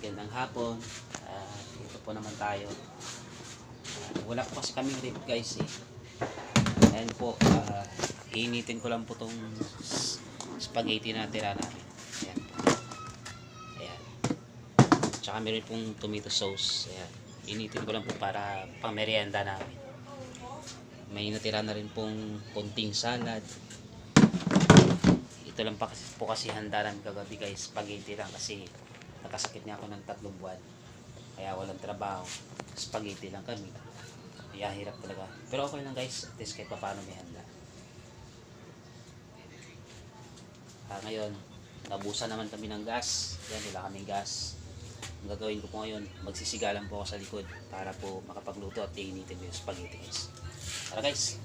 Gandang hapon. At ito po naman tayo. Ah, wala po kasi kaming rib guys eh. Ayan po. ah, initin ko lang po tong spaghetti na tira namin. Ayan. Ayan. Tsaka meron pong tomato sauce. Ayan. Initin ko lang po para pang merienda namin. May natira na rin pong konting salad. Ito lang pa kasi, po kasi handa namin kagabi guys. Spaghetti lang kasi nakasakit niya ako ng tatlong buwan. Kaya walang trabaho. Spaghetti lang kami. Kaya hirap talaga. Pero okay lang guys. At least kahit pa paano may handa. Ah, ngayon, nabusan naman kami ng gas. Yan, wala kaming gas. Ang gagawin ko po ngayon, magsisigalan po ako sa likod para po makapagluto at iinitin ko yung spaghetti guys. Tara guys!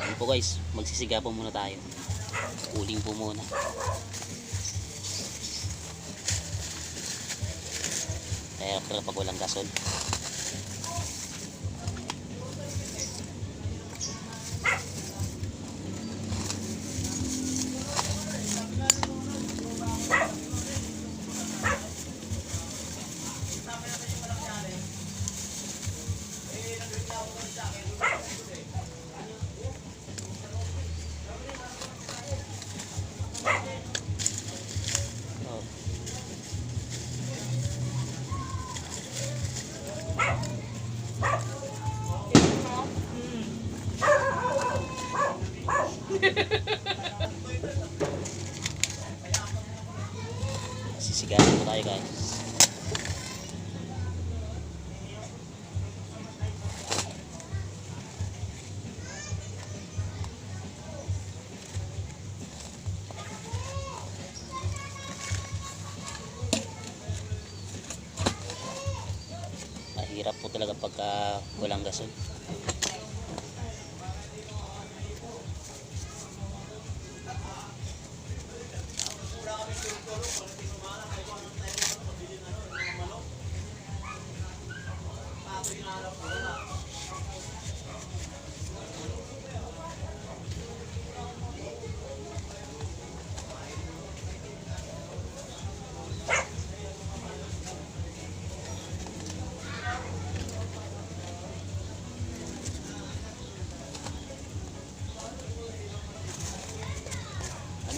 Ayun po guys, magsisiga po muna tayo. Uling po muna. Kaya pero pag walang gasol. Tayo guys. Mahirap po talaga pagka walang gasol.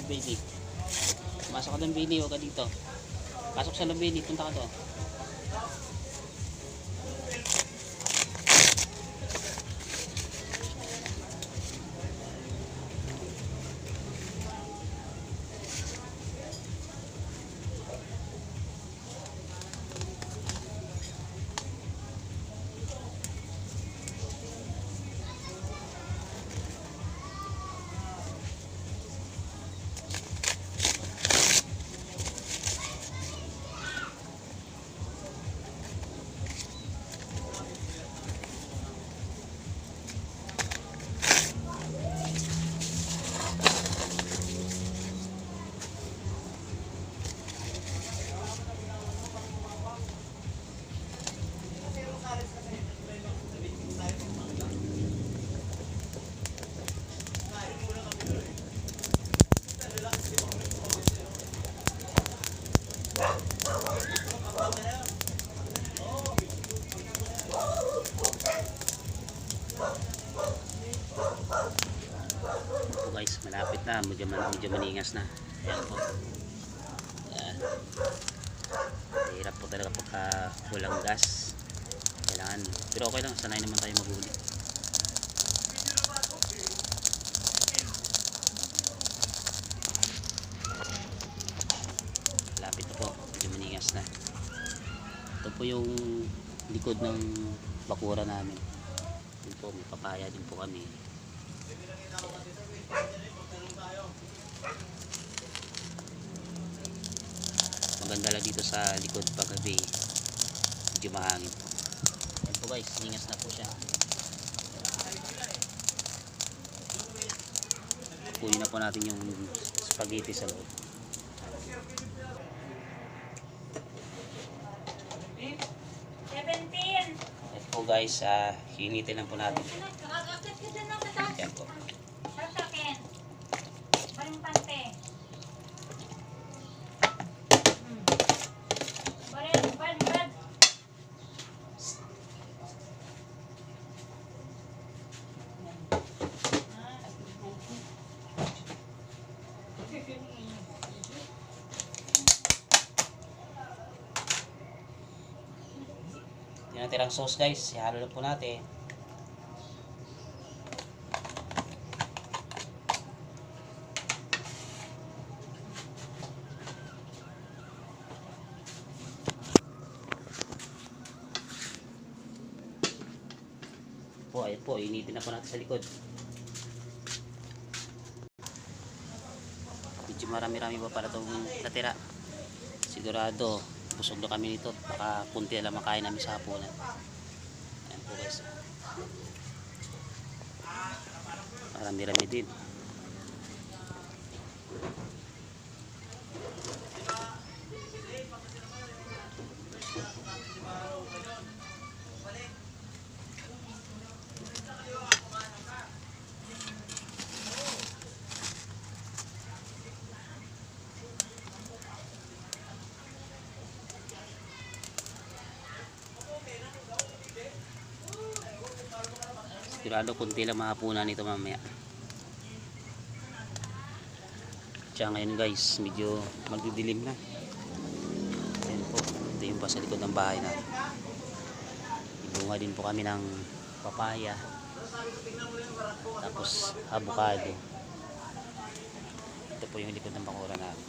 Bailey? Masok ka doon Bailey, huwag ka dito. Pasok sa Bailey, punta ka doon. Po guys, malapit na, medyo, medyo maningas na. Ayan po. Ayan. Hirap po talaga pagka walang gas. Kailangan, pero okay lang, sanay naman tayo maghuli. Lapit na po, medyo maningas na. Ito po yung likod ng bakura namin. Yun po, may papaya din po kami. Dito sa likod paggabi medyo mahangin po. Yan po guys ningas na po siya. Kunin na po natin yung spaghetti sa loob. Po guys ah hinitin lang po natin Nakakakit ka dyan ng tatas. yan po Sa akin. Parimpante. Yung natirang sauce guys, ihalo lang po natin. Po, ayun po, initin na po natin sa likod. Marami-rami pa pala itong natira. Sigurado, busog na kami nito. Baka kunti lang makain namin sa hapunan. Ayan po guys. Marami-rami din. Sigurado kunti lang mahapunan nito mamaya. Tsaka ngayon guys, medyo magdidilim na. Ayan po, ito yung pa sa likod ng bahay na. Ibunga din po kami ng papaya. Tapos avocado. Ito po yung likod ng bakura namin.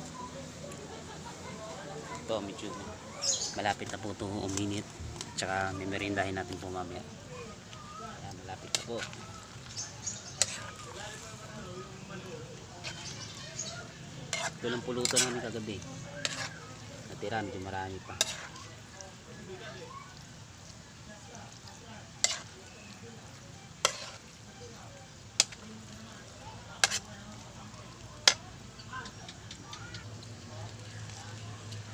Ito medyo malapit na po ito uminit. Tsaka may merindahin natin po mamaya. Po. Ito lang pulutan namin kagabi. Natira, medyo marami pa.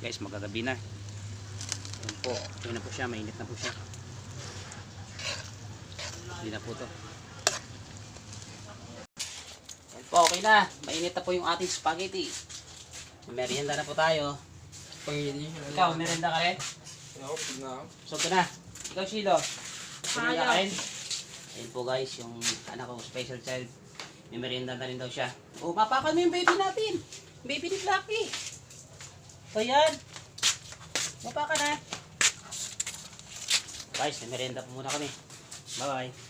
Guys, magagabi na. Ayan po, ito na po siya, mainit na po siya. Hindi na po to. Yan po, okay na. Mainit na po yung ating spaghetti. Merienda na po tayo. Ikaw, merienda ka rin? Ako, pag na ako. So, na. Ikaw, Shilo. Merienda ka rin? Ayun po guys, yung anak ko, special child. May merienda na rin daw siya. Oh, mapakan mo yung baby natin. Baby ni Fluffy. O yan. Mapaka na. Guys, merienda po muna kami. Bye-bye.